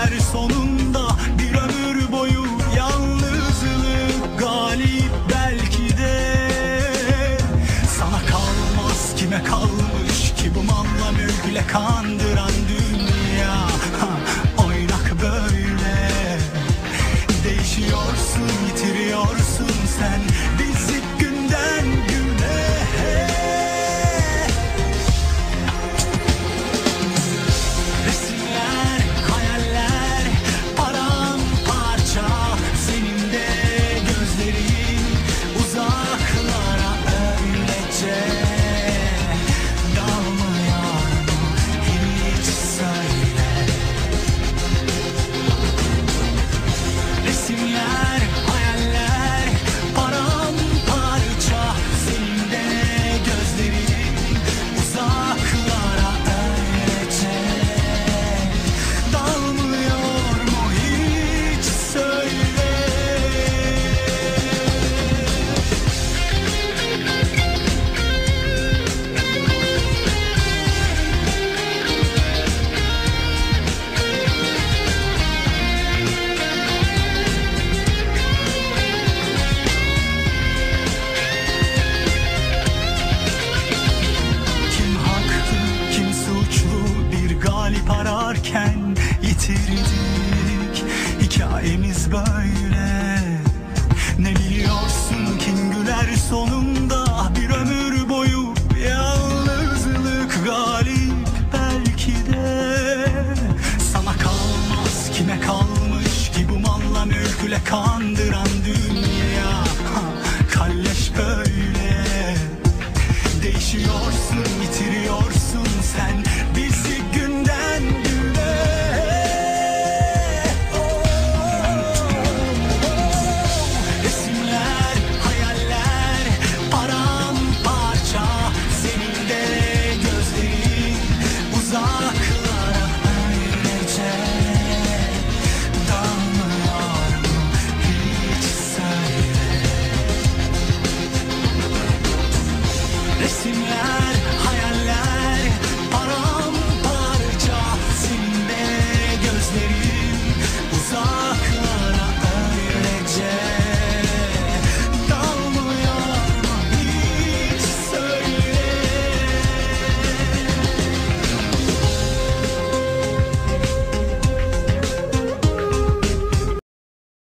biter sonunda to me. varken yitirdik. Hikayemiz böyle. me